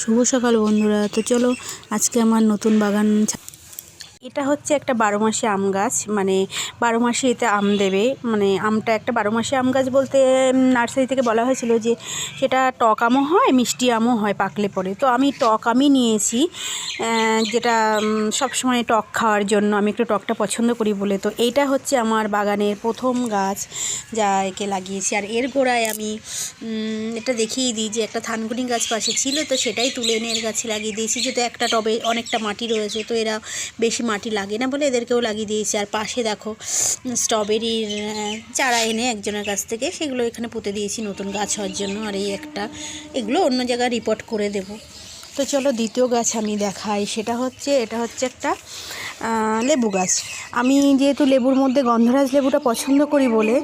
শুভ সকাল বন্ধুরা। তো চলো আজকে আমার নতুন বাগান এটা হচ্ছে একটা বারো মাসে আম গাছ মানে বারো মাসে এতে আম দেবে। মানে আমটা একটা বারো মাসে আম গাছ বলতে নার্সারি থেকে বলা হয়েছিল যে সেটা টক আমও হয়, মিষ্টি আমও হয় পাকলে পরে। তো আমি টক আমই নিয়েছি যেটা সবসময় টক খাওয়ার জন্য আমি একটু টকটা পছন্দ করি বলে। তো এইটা হচ্ছে আমার বাগানের প্রথম গাছ যা একে লাগিয়েছি। আর এর গোড়ায় আমি এটা দেখিয়ে দিই যে একটা থানকুনি গাছ পাশে ছিল, তো সেটাই তুলে এনে এর গাছে লাগিয়ে দিয়েছি। যেহেতু একটা টবে অনেকটা মাটি রয়েছে, তো এরা বেশি মাটি লাগে না বলে এদেরকেও লাগিয়ে দিয়েছি। আর পাশে দেখো স্ট্রবেরির চারা এনে একজনের কাছ থেকে সেগুলো এখানে পুঁতে দিয়েছি নতুন গাছ হওয়ার জন্য। আর এই একটা, এগুলো অন্য জায়গায় রিপোর্ট করে দেব। তো চলো দ্বিতীয় গাছ আমি দেখাই। সেটা হচ্ছে, এটা হচ্ছে একটা লেবু গাছ। আমি যেহেতু লেবুর মধ্যে গন্ধরাজ লেবুটা পছন্দ করি বলে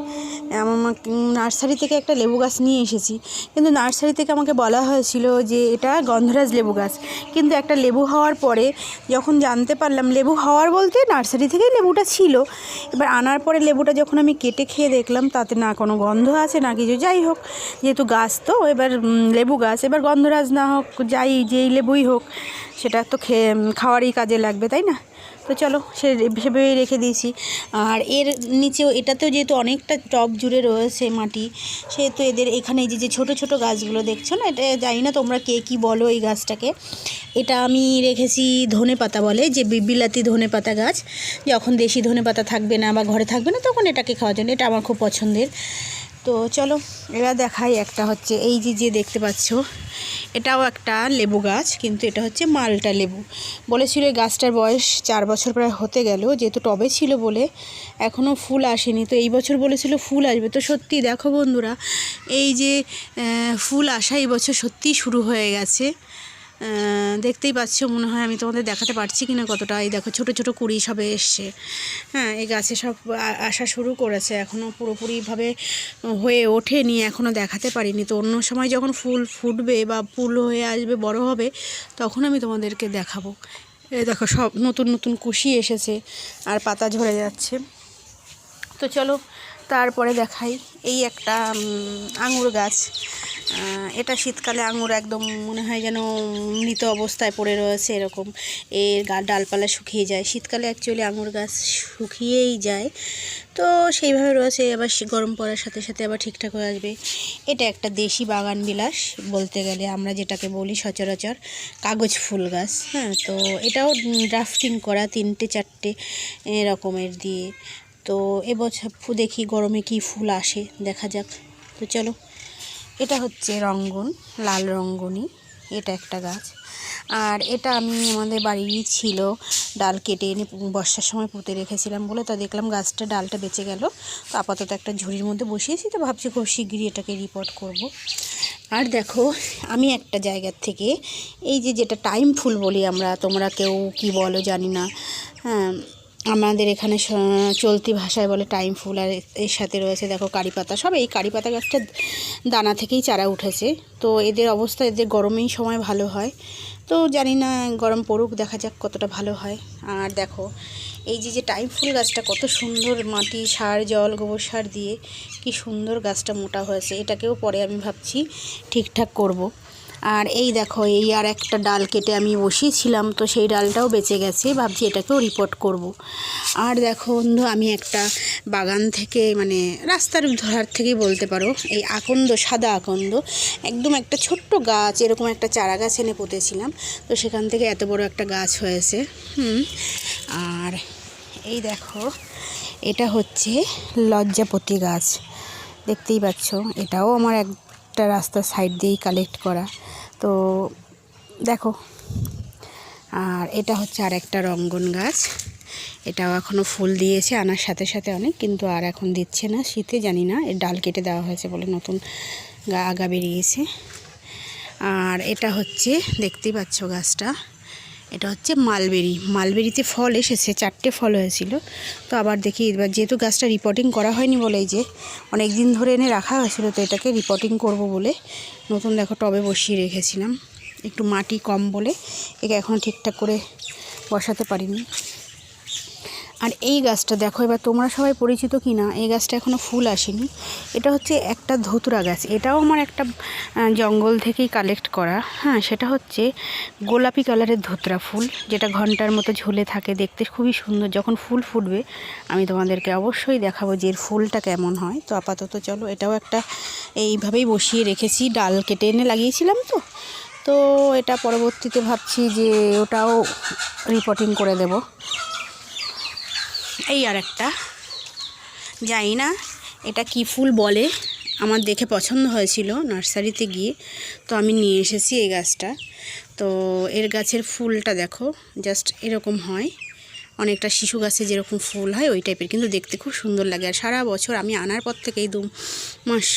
নার্সারি থেকে একটা লেবু গাছ নিয়ে এসেছি। কিন্তু নার্সারি থেকে আমাকে বলা হয়েছিল যে এটা গন্ধরাজ লেবু গাছ। কিন্তু একটা লেবু হওয়ার পরে যখন জানতে পারলাম, লেবু হওয়ার বলতে নার্সারি থেকেই লেবুটা ছিল। এবার আনার পরে লেবুটা যখন আমি কেটে খেয়ে দেখলাম, তাতে না কোনো গন্ধ আছে, না কিছু। যাই হোক, যেহেতু গাছ তো, এবার লেবু গাছ। এবার গন্ধরাজ না হোক, যাই, যেই লেবুই হোক, সেটা তো খেয়ে খাওয়ারই কাজে লাগবে, তাই না? তো চলো সে ভেবেই রেখে দিয়েছি। আর এর নিচেও এটাতেও যেহেতু অনেকটা টব জুড়ে রয়েছে মাটি, সেহেতু এদের এখানে যে যে ছোটো ছোটো গাছগুলো দেখছ না, এটা জানি না তোমরা কে কী বলো এই গাছটাকে। এটা আমি রেখেছি ধনে পাতা বলে, যে বিলাতি ধনে পাতা গাছ। যখন দেশি ধনে পাতা থাকবে না বা ঘরে থাকবে না, তখন এটাকে খাওয়ার জন্য, এটা আমার খুব পছন্দের। তো চলো এবার দেখাই একটা হচ্ছে, এই যে যে দেখতে পাচ্ছ এটাও একটা লেবু গাছ, কিন্তু এটা হচ্ছে মালটা লেবু। বলেছিল এই গাছটার বয়স চার বছর প্রায় হতে গেল, যেহেতু টবে ছিল বলে এখনও ফুল আসেনি। তো এই বছর বলেছিল ফুল আসবে। তো সত্যি দেখো বন্ধুরা, এই যে ফুল আসা এই বছর সত্যিই শুরু হয়ে গেছে। দেখতেই পাচ্ছ, মনে হয় আমি তোমাদের দেখাতে পারছি কি না কতটা। এই দেখো, ছোট ছোট কুড়ি সবে এসছে। হ্যাঁ এই গাছে সব আসা শুরু করেছে। এখনও পুরোপুরিভাবে হয়ে ওঠেনি এখনও দেখাতে পারিনি। তো অন্য সময় যখন ফুল ফুটবে বা ফুল হয়ে আসবে, বড় হবে, তখন আমি তোমাদেরকে দেখাবো। এই দেখো, সব নতুন নতুন কুশি এসেছে আর পাতা ঝরে যাচ্ছে। তো চলো তারপরে দেখাই এই একটা আঙুর গাছ। এটা শীতকালে আঙুর একদম মনে হয় যেন মৃত অবস্থায় পড়ে রয়েছে এরকম। এর গা, ডালপালা শুকিয়ে যায়। শীতকালে অ্যাকচুয়ালি আঙুর গাছ শুকিয়েই যায়। তো সেইভাবে রয়েছে আবার গরম পড়ার সাথে সাথে আবার ঠিকঠাক হয়ে আসবে। এটা একটা দেশি বাগান বিলাস বলতে গেলে, আমরা যেটাকে বলি সচরাচর কাগজ ফুল গাছ। হ্যাঁ তো এটাও ড্রাফটিং করা তিনটে চারটে এরকমের দিয়ে। তো এবছর দেখি গরমে কি ফুল আসে, দেখা যাক। তো চলো, এটা হচ্ছে রঙ্গন, লাল রঙ্গনি, এটা একটা গাছ। আর এটা আমি আমাদের বাড়িরই ছিল, ডাল কেটে এনে বর্ষার সময় পুঁতে রেখেছিলাম বলে তা দেখলাম গাছটা ডালটা বেঁচে গেল। তো আপাতত একটা ঝুড়ির মধ্যে বসিয়েছি, তো ভাবছি খুব শিগগিরই এটাকে রিপোর্ট করব। আর দেখো, আমি একটা জায়গার থেকে, এই যে যেটা টাইম ফুল বলি আমরা, তোমরা কেউ কি বলো জানি না হ্যাঁ আমাদের এখানে চলতি ভাষায় বলে টাইম ফুল আর এর সাথে রয়েছে দেখো কারি পাতা। সব এই কারি পাতা গাছটা দানা থেকেই চারা উঠেছে। তো এদের অবস্থা, এদের গরমেই সময় ভালো হয়। তো জানি না, গরম পড়ুক, দেখা যাক কতটা ভালো হয়। আর দেখো, এই যে যে টাইম ফুল গাছটা কত সুন্দর মাটি, সার, জল, গোবর সার দিয়ে কি সুন্দর গাছটা মোটা হয়েছে। এটাকেও পরে আমি ভাবছি ঠিকঠাক করব। আর এই দেখো, এই আর একটা ডাল কেটে আমি বসিয়েছিলাম, তো সেই ডালটাও বেঁচে গেছে, ভাবছি এটাকেও রিপোর্ট করব। আর দেখো বন্ধু, আমি একটা বাগান থেকে মানে রাস্তার ধার থেকেই বলতে পারো, এই আকন্দ, সাদা আকন্দ, একদম একটা ছোট্ট গাছ, এরকম একটা চারা গাছ এনে পুঁতেছিলাম, তো সেখান থেকে এত বড় একটা গাছ হয়েছে, হুম আর এই দেখো, এটা হচ্ছে লজ্জাপতি গাছ, দেখতেই পাচ্ছ, এটাও আমার একটা রাস্তা সাইড দিয়েই কালেক্ট করা। তো দেখো, আর এটা হচ্ছে আর একটা রঙ্গন গাছ। এটাও এখনও ফুল দিয়েছে, আনার সাথে সাথে অনেক, কিন্তু আর এখন দিচ্ছে না, শীতে জানি না, এর ডাল কেটে দেওয়া হয়েছে বলে নতুন গা আগা বেরিয়েছে। আর এটা হচ্ছে দেখতেই পাচ্ছ গাছটা এটা হচ্ছে মালবেরি। মালবেরিতে ফল এসেছে, চারটে ফল হয়েছিল। তো আবার দেখি, এবার যেহেতু গাছটা রিপোর্টিং করা হয়নি বলে এই যে অনেক দিন ধরে এনে রাখা হয়েছিল, তো এটাকে রিপোর্টিং করব বলে নতুন দেখো টবে বসিয়ে রেখেছিলাম। একটু মাটি কম বলে একে এখন ঠিকঠাক করে বসাতে পারিনি। আর এই গাছটা দেখো, এবার তোমরা সবাই পরিচিত কি না এই গাছটা এখনও ফুল আসেনি। এটা হচ্ছে একটা ধতুরা গাছ। এটাও আমার একটা জঙ্গল থেকেই কালেক্ট করা। হ্যাঁ সেটা হচ্ছে গোলাপি কালারের ধতুরা ফুল, যেটা ঘণ্টার মতো ঝুলে থাকে। দেখতে খুবই সুন্দর। যখন ফুল ফুটবে, আমি তোমাদেরকে অবশ্যই দেখাবো যে এর ফুলটা কেমন হয়। তো আপাতত চলো, এটাও একটা এইভাবেই বসিয়ে রেখেছি। ডাল কেটে এনে লাগিয়েছিলাম তো। তো এটা পরবর্তীতে ভাবছি যে ওটাও রিপোর্টিং করে দেব। এই আর একটা। জানি না এটা কি ফুল বলে। আমার দেখে পছন্দ হয়েছিল নার্সারিতে গিয়ে। তো আমি নিয়ে এসেছি এই গাছটা। তো এর গাছের ফুলটা দেখো, জাস্ট এরকম হয়। অনেকটা শিশু গাছে যেরকম ফুল হয়, ওই টাইপের কিন্তু দেখতে খুব সুন্দর লাগে। আর সারা বছর আমি আনার পর থেকে এই দু মাস,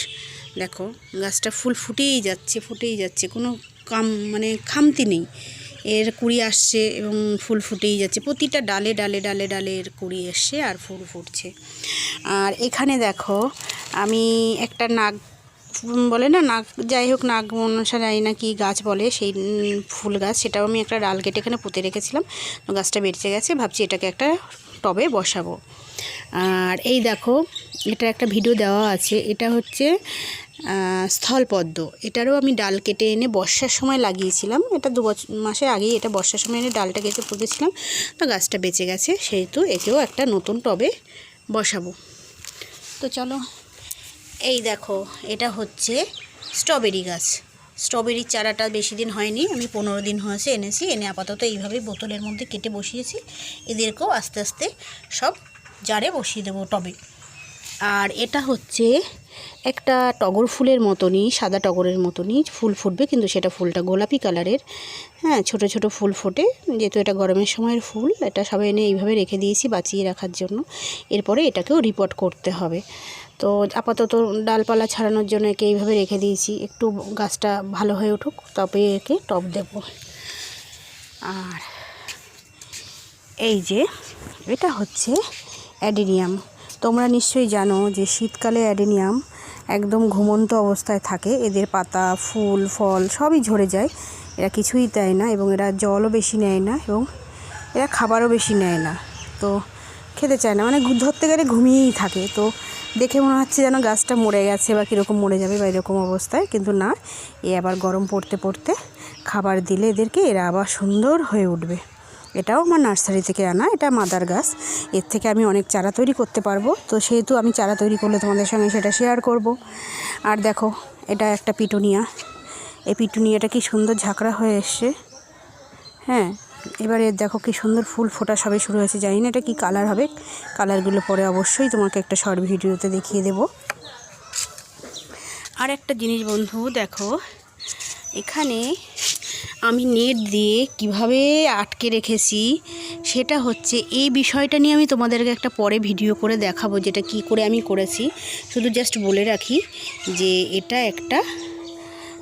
দেখো, গাছটা ফুল ফুটেই যাচ্ছে ফুটেই যাচ্ছে। কোনো কাম মানে খামতি নেই। এর কুড়ি আসছে এবং ফুল ফুটেই যাচ্ছে। প্রতিটা ডালে ডালে ডালে ডালে এর কুড়ি এসছে আর ফুল ফুটছে। আর এখানে দেখো, আমি একটা নাগ বলে না নাগ, যাই হোক নাগ মনসা যাই না কি গাছ বলে, সেই ফুল গাছ, সেটাও আমি একটা ডাল কেটে এখানে পুঁতে রেখেছিলাম। গাছটা বেঁচে গেছে, ভাবছি এটাকে একটা টবে বসাবো। আর এই দেখো, এটা একটা ভিডিও দেওয়া আছে। এটা হচ্ছে স্থলপদ্ম। এটারও আমি ডাল কেটে এনে বর্ষার সময় লাগিয়েছিলাম। এটা দু বছর মাসের আগেই এটা বর্ষার সময় এনে ডালটা কেটে পুঁতেছিলাম। তো গাছটা বেঁচে গেছে, সেহেতু একেও একটা নতুন টবে বসাবো। তো চলো, এই দেখো, এটা হচ্ছে স্ট্রবেরি গাছ। স্ট্রবেরির চারাটা বেশি দিন হয়নি, আমি পনেরো দিন হয়েছে এনেছি। এনে আপাতত এইভাবে বোতলের মধ্যে কেটে বসিয়েছি। এদেরকেও আস্তে আস্তে সব জারে বসিয়ে দেবো টবে। আর এটা হচ্ছে একটা টগর ফুলের মতনই, সাদা টগরের মতনই ফুল ফুটবে, কিন্তু সেটা ফুলটা গোলাপি কালারের। হ্যাঁ ছোট ছোট ফুল ফোটে, যেহেতু এটা গরমের সময়ের ফুল, এটা সবাই এনে এইভাবে রেখে দিয়েছি বাঁচিয়ে রাখার জন্য। এরপরে এটাকেও রিপোর্ট করতে হবে। তো আপাতত ডালপালা ছাড়ানোর জন্য একে এইভাবে রেখে দিয়েছি। একটু গাছটা ভালো হয়ে উঠুক, তবে একে টপ দেব। আর এই যে, এটা হচ্ছে অ্যাডেনিয়াম। তোমরা নিশ্চয়ই জানো যে শীতকালে অ্যাডেনিয়াম একদম ঘুমন্ত অবস্থায় থাকে। এদের পাতা, ফুল, ফল সবই ঝরে যায়। এরা কিছুই দেয় না এবং এরা জলও বেশি নেয় না এবং এরা খাবারও বেশি নেয় না। তো খেতে চায় না। মানে ধরতে গেলে ঘুমিয়েই থাকে। তো দেখে মনে হচ্ছে যেন গাছটা মরে গেছে বা কীরকম মরে যাবে বা এরকম অবস্থায়। কিন্তু না, এ আবার গরম পড়তে পড়তে খাবার দিলে এদেরকে এরা আবার সুন্দর হয়ে উঠবে। এটাও আমার নার্সারি থেকে আনা, এটা মাদার গাছ। এর থেকে আমি অনেক চারা তৈরি করতে পারব। তো সেহেতু আমি চারা তৈরি করলে তোমাদের সঙ্গে সেটা শেয়ার করব। আর দেখো, এটা একটা পিটুনিয়া। এই পিটুনিয়াটা কি সুন্দর ঝাঁকড়া হয়ে এসছে। হ্যাঁ এবারে দেখো কি সুন্দর ফুল ফোটা সবে শুরু হয়েছে। জানি না এটা কি কালার হবে। কালারগুলো পরে অবশ্যই তোমাকে একটা শর্ট ভিডিওতে দেখিয়ে দেব। আর একটা জিনিস বন্ধু, দেখো, এখানে আমি নেট দিয়ে কীভাবে আটকে রেখেছি সেটা হচ্ছে এই বিষয়টা নিয়ে আমি তোমাদেরকে একটা পরে ভিডিও করে দেখাবো যেটা কি করে আমি করেছি। শুধু জাস্ট বলে রাখি যে এটা একটা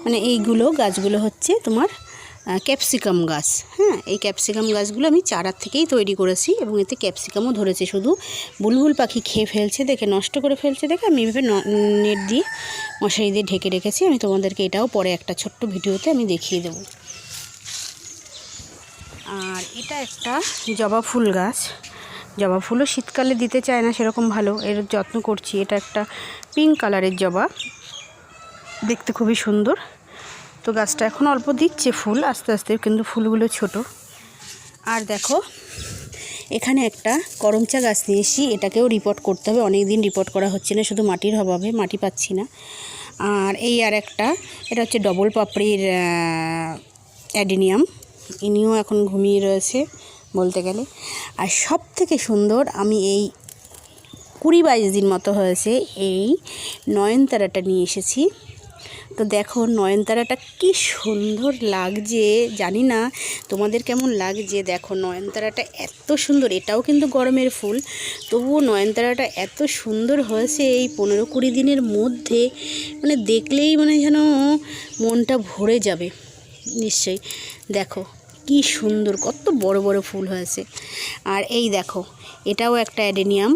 মানে এইগুলো গাছগুলো হচ্ছে তোমার ক্যাপসিকাম গাছ। হ্যাঁ এই ক্যাপসিকাম গাছগুলো আমি চারার থেকেই তৈরি করেছি এবং এতে ক্যাপসিকামও ধরেছে। শুধু বুলবুল পাখি খেয়ে ফেলছে দেখে, নষ্ট করে ফেলছে দেখে আমি এভাবে নেট দিয়ে মশারি দিয়ে ঢেকে রেখেছি। আমি তোমাদেরকে এটাও পরে একটা ছোট্ট ভিডিওতে আমি দেখিয়ে দেবো। আর এটা একটা জবা ফুল গাছ। জবা ফুলও শীতকালে দিতে চায় না, সেরকম ভালো। এর যত্ন করছি। এটা একটা পিঙ্ক কালারের জবা। দেখতে খুবই সুন্দর। তো গাছটা এখন অল্প দিচ্ছে ফুল, আস্তে আস্তে, কিন্তু ফুলগুলো ছোট। আর দেখো, এখানে একটা করমচা গাছ নিয়ে এসেছি। এটাকেও রিপোর্ট করতে হবে। অনেক দিন রিপোর্ট করা হচ্ছে না, শুধু মাটির অভাবে, মাটি পাচ্ছি না। আর এই আর একটা, এটা হচ্ছে ডবল পাপড়ির অ্যাডিনিয়াম। ইনিও এখন ঘুমিয়ে রয়েছে বলতে গেলে। আর সব থেকে সুন্দর আমি এই কুড়ি বাইশ দিন মতো হয়েছে এই নয়নতারাটা নিয়ে এসেছি। তো দেখো নয়নতারাটা কি সুন্দর লাগছে, জানি না তোমাদের কেমন লাগছে। দেখো নয়নতারাটা এত সুন্দর, এটাও কিন্তু গরমের ফুল। তবুও নয়নতারাটা এত সুন্দর হয়েছে এই পনেরো কুড়ি দিনের মধ্যে মানে দেখলেই মানে যেন মনটা ভরে যাবে, নিশ্চয়ই। দেখো কি সুন্দর, কত বড় বড় ফুল হয়েছে। আর এই দেখো, এটাও একটা অ্যাডেনিয়াম,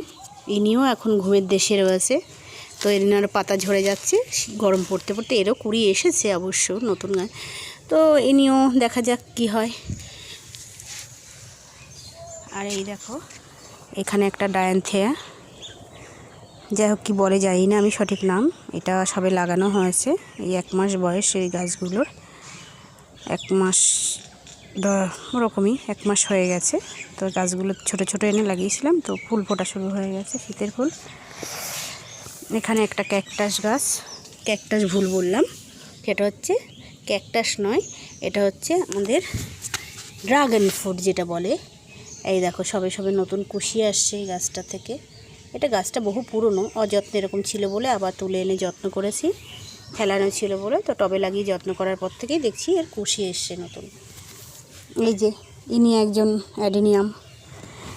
ইনিও এখন ঘুমের দেশে রয়েছে। তো এরিনার পাতা ঝরে যাচ্ছে, গরম পড়তে পড়তে এরও কুড়ি এসেছে অবশ্য নতুন গাছ তো ইনিও দেখা যাক কি হয়। আর এই দেখো, এখানে একটা ডায়ান্থিয়া। যাই হোক, কী বলে জানি না আমি সঠিক নাম। এটা সবে লাগানো হয়েছে, এই এক মাস বয়স এই গাছগুলোর। এক মাস ওরকমই এক মাস হয়ে গেছে। তো গাছগুলো ছোট ছোট এনে লাগিয়েছিলাম, তো ফুল ফোটা শুরু হয়ে গেছে, শীতের ফুল। এখানে একটা ক্যাকটাস গাছ, ক্যাকটাস ভুল বললাম। সেটা হচ্ছে ক্যাকটাস নয়, এটা হচ্ছে আমাদের ড্রাগন ফ্রুট যেটা বলে। এই দেখো, সবে সবে নতুন কুশি আসছে এই গাছটা থেকে। এটা গাছটা বহু পুরনো, অযত্ন এরকম ছিল বলে আবার তুলে এনে যত্ন করেছি। ফেলানো ছিল বলে, তো টবে লাগিয়ে যত্ন করার পর থেকেই দেখছি এর কুশি এসছে নতুন। এই যে, ইনি একজন অ্যাডেনিয়াম।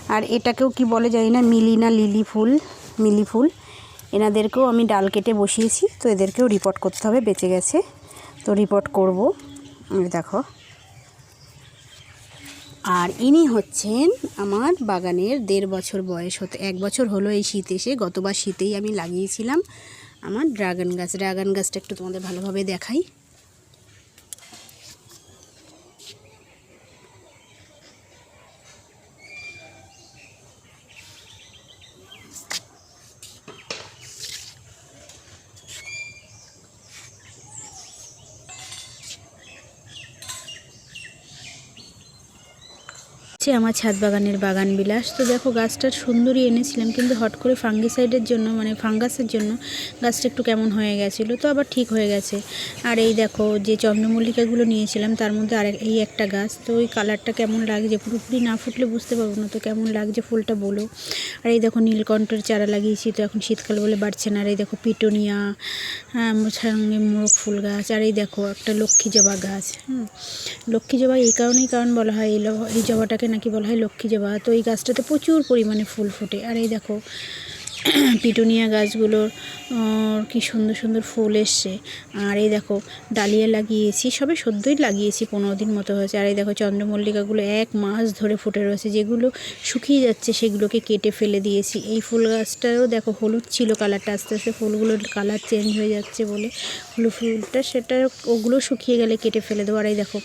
আর এটাকেও কি বলে জানি না মিলি না লিলি ফুল, মিলি ফুল। এনাদেরকেও আমি ডাল কেটে বসিয়েছি, তো এদেরকেও রিপোর্ট করতে হবে, বেঁচে গেছে। তো রিপোর্ট করব। দেখো। আর ইনি হচ্ছেন আমার বাগানের দেড় বছর বয়স হতে, এক বছর হলো এই শীত এসে, গতবার শীতেই আমি লাগিয়েছিলাম আমার ড্রাগন গাছ। ড্রাগন গাছটা একটু তোমাদের ভালোভাবে দেখাই। হচ্ছে আমার ছাদ বাগানের বাগান বিলাস। তো দেখো, গাছটা সুন্দরই এনেছিলাম, কিন্তু হট করে ফাঙ্গিসাইডের জন্য মানে ফাঙ্গাসের জন্য গাছটা একটু কেমন হয়ে গেছিল, তো আবার ঠিক হয়ে গেছে। আর এই দেখো, যে চন্দ্রমল্লিকাগুলো নিয়েছিলাম, তার মধ্যে আর এই একটা গাছ। তো ওই কালারটা কেমন লাগছে? পুরোপুরি না ফুটলে বুঝতে পারব না, তো কেমন লাগছে ফুলটা বলো। আর এই দেখো, নীলকণ্ঠের চারা লাগিয়েছি, তো এখন শীতকাল বলে বাড়ছে না। আর এই দেখো, পিটোনিয়া হ্যাঁ সঙ্গে মোরগ ফুল গাছ। আর এই দেখো, একটা লক্ষ্মী জবা গাছ, হুম। লক্ষ্মী জবা এই কারণেই, কারণ বলা হয় এই জবাটাকে নাকি বলা হয় লক্ষ্মী জবা। তো এই গাছটাতে প্রচুর পরিমাণে ফুল ফোটে। আর এই দেখো পিটুনিয়া গাছগুলোর কি সুন্দর সুন্দর ফুল এসছে। আর এই দেখো, ডালিয়া লাগিয়েছি, সবে সদ্যই লাগিয়েছি, পনেরো দিন মতো হয়েছে। আর এই দেখো, চন্দ্রমল্লিকাগুলো এক মাস ধরে ফুটে রয়েছে। যেগুলো শুকিয়ে যাচ্ছে, সেগুলোকে কেটে ফেলে দিয়েছি। এই ফুল গাছটারও দেখো, হলুদ ছিল কালারটা, আস্তে আস্তে ফুলগুলোর কালার চেঞ্জ হয়ে যাচ্ছে বলে। হলুদ ফুলটা সেটা ওগুলো শুকিয়ে গেলে কেটে ফেলে দেবো। আর এই দেখো,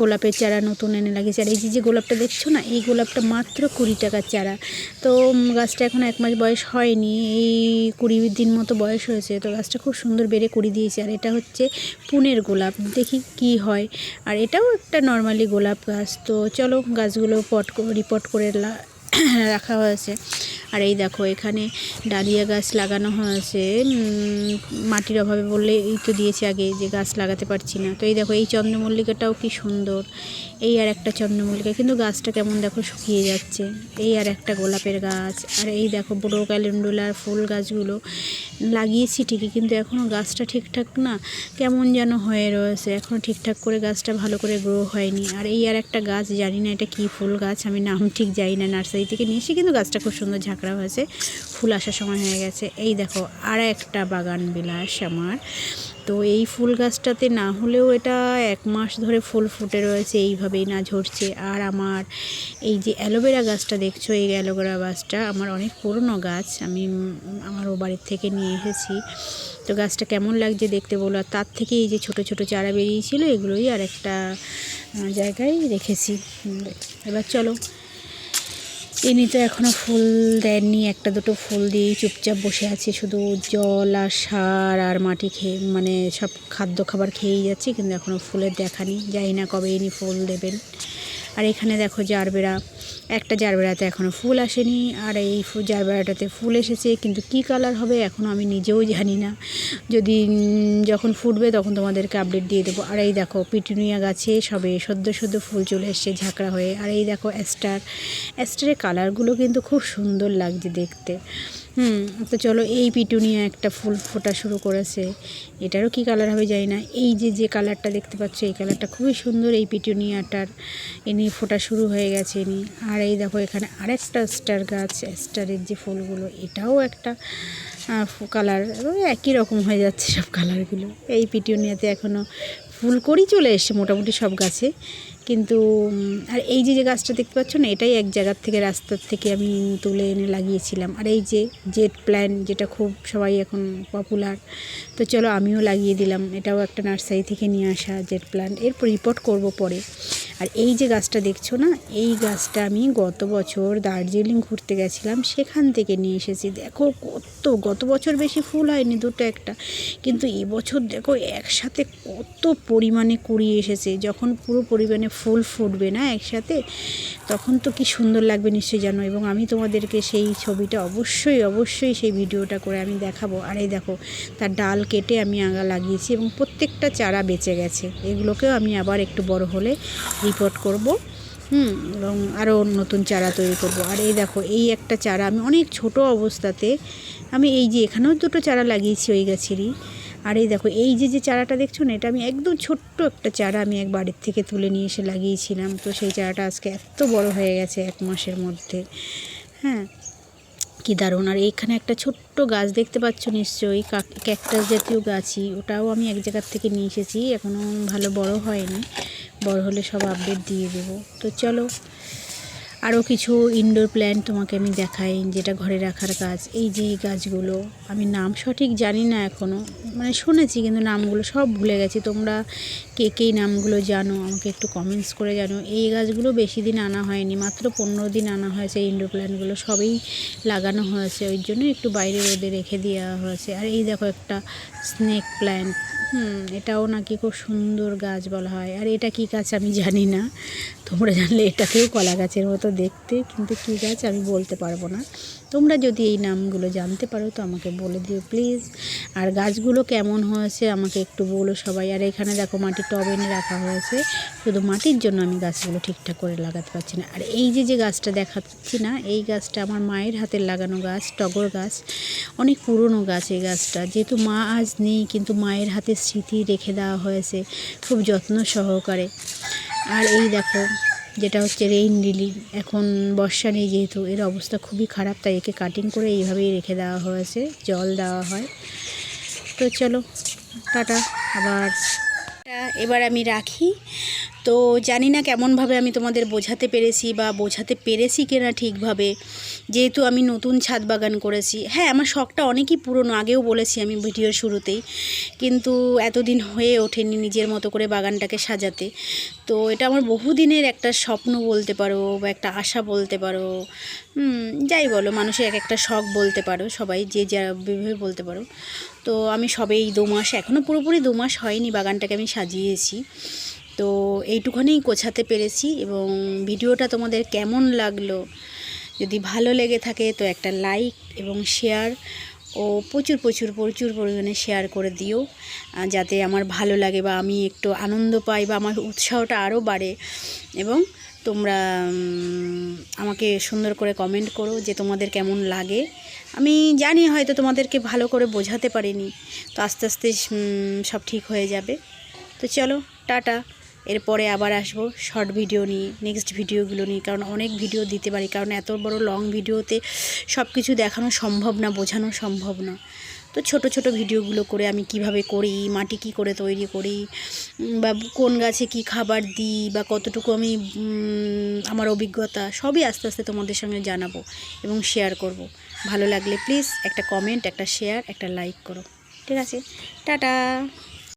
গোলাপের চারা নতুন এনে লাগিয়েছি। আর এই যে যে গোলাপটা দেখছ না, এই গোলাপটা মাত্র কুড়ি টাকার চারা। তো গাছটা এখন এক মাস বয়স হয়নি, এই কুড়ি দিন মতো বয়স হয়েছে, তো গাছটা খুব সুন্দর বেড়ে কুড়ি দিয়েছে। আর এটা হচ্ছে পুনের গোলাপ, দেখি কি হয়। আর এটাও একটা নর্মালি গোলাপ গাছ, তো চলো গাছগুলো পট রিপোর্ট করে রাখা হয়েছে। আর এই দেখো, এখানে ডালিয়া গাছ লাগানো হয়েছে। মাটির অভাবে বললে এই তো দিয়েছে আগে যে গাছ লাগাতে পারছি না। তো এই দেখো, এই চন্দ্রমল্লিকাটাও কি সুন্দর। এই আর একটা চন্দ্রমল্লিকা, কিন্তু গাছটা কেমন দেখো শুকিয়ে যাচ্ছে। এই আর একটা গোলাপের গাছ। আর এই দেখো, বড়ো ক্যালেন্ডুলার ফুল গাছগুলো। লাগিয়েছি ঠিকই, কিন্তু এখনও গাছটা ঠিকঠাক না, কেমন যেন হয়ে রয়েছে। এখনও ঠিকঠাক করে গাছটা ভালো করে গ্রো হয়নি। আর এই আর একটা গাছ, জানি না এটা কী ফুল গাছ, আমি নাম ঠিক জানি না, নার্সারি থেকে নিয়ে এসে কিন্তু গাছটা খুব সুন্দর ঝাঁকড়া হয়েছে। ফুল আসার সময় হয়ে গেছে। এই দেখো আর একটা বাগান বিলাস আমার। তো এই ফুল গাছটাতে না হলেও এটা এক মাস ধরে ফুল ফুটে রয়েছে, এইভাবেই না ঝরছে। আর আমার এই যে অ্যালোভেরা গাছটা দেখছ, এই অ্যালোভেরা গাছটা আমার অনেক পুরনো গাছ, আমি আমার ও বাড়ির থেকে নিয়ে এসেছি। তো গাছটা কেমন লাগছে দেখতে বলো। আর তার থেকে এই যে ছোট ছোট চারা বেরিয়েছিল, এগুলোই আর একটা জায়গায় রেখেছি। এবার চলো ইনি তো এখনও ফুল দেননি। একটা দুটো ফুল দিয়েই চুপচাপ বসে আছে। শুধু জল আর সার আর মাটি খেয়ে মানে সব খাদ্য খাবার খেয়েই যাচ্ছে, কিন্তু এখনও ফুলের দেখা নেই। জানি না কবে ইনি ফুল দেবেন। আর এখানে দেখো জারবেরা, একটা জারবেরাতে এখনও ফুল আসেনি, আর এই জারবেরাটাতে ফুল এসেছে, কিন্তু কি কালার হবে এখনও আমি নিজেও জানি না। যদি যখন ফুটবে তখন তোমাদেরকে আপডেট দিয়ে দেবো। আর এই দেখো পিটুনিয়া গাছে সবে সদ্য সদ্য ফুল চলে এসছে ঝাঁকড়া হয়ে। আর এই দেখো অ্যাস্টার অ্যাস্টারের কালারগুলো কিন্তু খুব সুন্দর লাগছে দেখতে। হুম, তো চলো এই পিটুনিয়া একটা ফুল ফোটা শুরু করেছে। এটারও কি কালার হবে জানি না। এই যে যে কালারটা দেখতে পাচ্ছ, এই কালারটা খুবই সুন্দর এই পিটুনিয়াটার। এনি ফোটা শুরু হয়ে গেছে এনি। আর এই দেখো এখানে আরেকটা স্টার গাছ স্টারের যে ফুলগুলো, এটাও একটা কালার একই রকম হয়ে যাচ্ছে সব কালারগুলো এই পিটুনিয়াতে এখনও ফুল করি চলে এসছে, মোটামুটি সব গাছে। কিন্তু আর এই যে যে গাছটা দেখতে পাচ্ছ না, এটাই এক জায়গার থেকে, রাস্তার থেকে আমি তুলে এনে লাগিয়েছিলাম। আর এই যে, জেট প্ল্যান, যেটা খুব সবাই এখন পপুলার তো চলো আমিও লাগিয়ে দিলাম। এটাও একটা নার্সারি থেকে নিয়ে আসা জেট প্ল্যান্ট এরপর রিপোর্ট করব পরে। আর এই যে গাছটা দেখছ না, এই গাছটা আমি গত বছর দার্জিলিং ঘুরতে গেছিলাম, সেখান থেকে নিয়ে এসেছি। দেখো কত, গত বছর বেশি ফুল হয়নি, দুটো একটা। কিন্তু এবছর দেখো একসাথে কত পরিমাণে কুড়িয়ে এসেছে। যখন পুরো পরিমাণে ফুল ফুটবে না একসাথে, তখন তো কি সুন্দর লাগবে নিশ্চয়ই জানো। এবং আমি তোমাদেরকে সেই ছবিটা অবশ্যই অবশ্যই সেই ভিডিওটা করে আমি দেখাবো। আর এই দেখো, তার ডাল কেটে আমি আগা লাগিয়েছি এবং প্রত্যেকটা চারা বেঁচে গেছে। এগুলোকেও আমি আবার একটু বড় হলে রিপোর্ট করব, হুম, এবং আরও নতুন চারা তৈরি করব। আর এই দেখো, এই একটা চারা আমি অনেক ছোট অবস্থাতে, আমি এই যে এখানেও দুটো চারা লাগিয়েছি ওই গাছেরই। আর এই দেখো, এই যে যে চারাটা দেখছ না, এটা আমি একদম ছোট্ট একটা চারা আমি এক বাড়ির থেকে তুলে নিয়ে এসে লাগিয়েছিলাম। তো সেই চারাটা আজকে এত বড় হয়ে গেছে এক মাসের মধ্যে। হ্যাঁ কি দারুণ। আর এইখানে একটা ছোট্ট গাছ দেখতে পাচ্ছ নিশ্চয়ই ক্যাকটাস জাতীয় গাছই। ওটাও আমি এক জায়গার থেকে নিয়ে এসেছি এখনও ভালো বড় হয়নি। বড় হলে সব আপডেট দিয়ে দেবো। তো চলো আরও কিছু ইনডোর প্ল্যান্ট তোমাকে আমি দেখাই, যেটা ঘরে রাখার গাছ এই যে এই গাছগুলো, আমি নাম সঠিক জানি না এখনও মানে শুনেছি, কিন্তু নামগুলো সব ভুলে গেছি। তোমরা কে কে নামগুলো জানো, আমাকে একটু কমেন্টস করে জানো। এই গাছগুলো বেশি দিন আনা হয়নি, মাত্র পনেরো দিন আনা হয়েছে ইনডোর প্ল্যান্টগুলো সবই লাগানো হয়েছে, ওই জন্য একটু বাইরে রোদে রেখে দেওয়া হয়েছে। আর এই দেখো একটা স্নেক প্ল্যান্ট হুম, এটাও নাকি খুব সুন্দর গাছ বলা হয়। আর এটা কী গাছ আমি জানি না। তোমরা জানলে এটাকেও কলা গাছের মতো দেখতে, কিন্তু কী গাছ আমি বলতে পারব না। তোমরা যদি এই নামগুলো জানতে পারো, তো আমাকে বলে দিও, প্লিজ। আর গাছগুলো কেমন হয়েছে, আমাকে একটু বলো সবাই। আর এখানে দেখো, মাটির টব রাখা হয়েছে। শুধু মাটির জন্য আমি গাছগুলো ঠিকঠাক করে লাগাতে পারছি না। আর এই যে যে গাছটা দেখাচ্ছি না, এই গাছটা আমার মায়ের হাতের লাগানো গাছ, টগর গাছ। অনেক পুরনো গাছ এই গাছটা। যেহেতু মা আজ নেই, কিন্তু মায়ের হাতের স্মৃতি রেখে দেওয়া হয়েছে। খুব যত্ন সহকারে। আর এই দেখো যেটা হচ্ছে রেইন লিলি এখন বর্ষা নেই যেহেতু, এর অবস্থা খুবই খারাপ, তাই একে কাটিং করে এইভাবেই রেখে দেওয়া হয়েছে, জল দেওয়া হয়। তো চলো, টাটা, আবার এবার আমি রাখি। তো জানি না কেমনভাবে আমি তোমাদের বোঝাতে পেরেছি বা বোঝাতে পেরেছি কিনা ঠিকভাবে। যেহেতু আমি নতুন ছাদ বাগান করেছি। হ্যাঁ আমার শখটা অনেকই পুরনো, আগেও বলেছি আমি ভিডিওর শুরুতেই। কিন্তু এতদিন হয়ে ওঠেনি নিজের মতো করে বাগানটাকে সাজাতে। তো এটা আমার বহুদিনের একটা স্বপ্ন বলতে পারো বা একটা আশা বলতে পারো। যাই বলো, মানুষের এক একটা শখ বলতে পারো, সবাই যে যা যেভাবে বলতে পারো। তো আমি সবে এই দু মাস এখনও পুরোপুরি দু মাস হয়নি বাগানটাকে আমি সাজিয়েছি। তো এইটুখানেই গোছাতে পেরেছি এবং ভিডিওটা তোমাদের কেমন লাগল, যদি ভালো লেগে থাকে তো একটা লাইক এবং শেয়ার ও প্রচুর প্রচুর প্রচুর পরিমাণে শেয়ার করে দিও যাতে আমার ভালো লাগে বা আমি একটু আনন্দ পাই বা আমার উৎসাহটা আরও বাড়ে এবং তোমরা আমাকে সুন্দর করে কমেন্ট করো যে তোমাদের কেমন লাগে। আমি জানি হয়তো তোমাদেরকে ভালো করে বোঝাতে পারিনি, তো আস্তে আস্তে সব ঠিক হয়ে যাবে। তো চলো, টাটা। এরপরে আবার আসব শর্ট ভিডিও নিয়ে নেক্সট ভিডিওগুলো নিয়ে, কারণ অনেক ভিডিও দিতে পারি, কারণ এত বড় লং ভিডিওতে সব কিছু দেখানো সম্ভব না, বোঝানো সম্ভব না। তো ছোট ছোট ভিডিওগুলো করে আমি কীভাবে করি, মাটি কি করে তৈরি করি বা কোন গাছে কি খাবার দিই, বা কতটুকু আমি আমার অভিজ্ঞতা, সবই আস্তে আস্তে তোমাদের সঙ্গে জানাব এবং শেয়ার করব। ভালো লাগলে প্লিজ একটা কমেন্ট একটা শেয়ার একটা লাইক করো। ঠিক আছে? টাটা!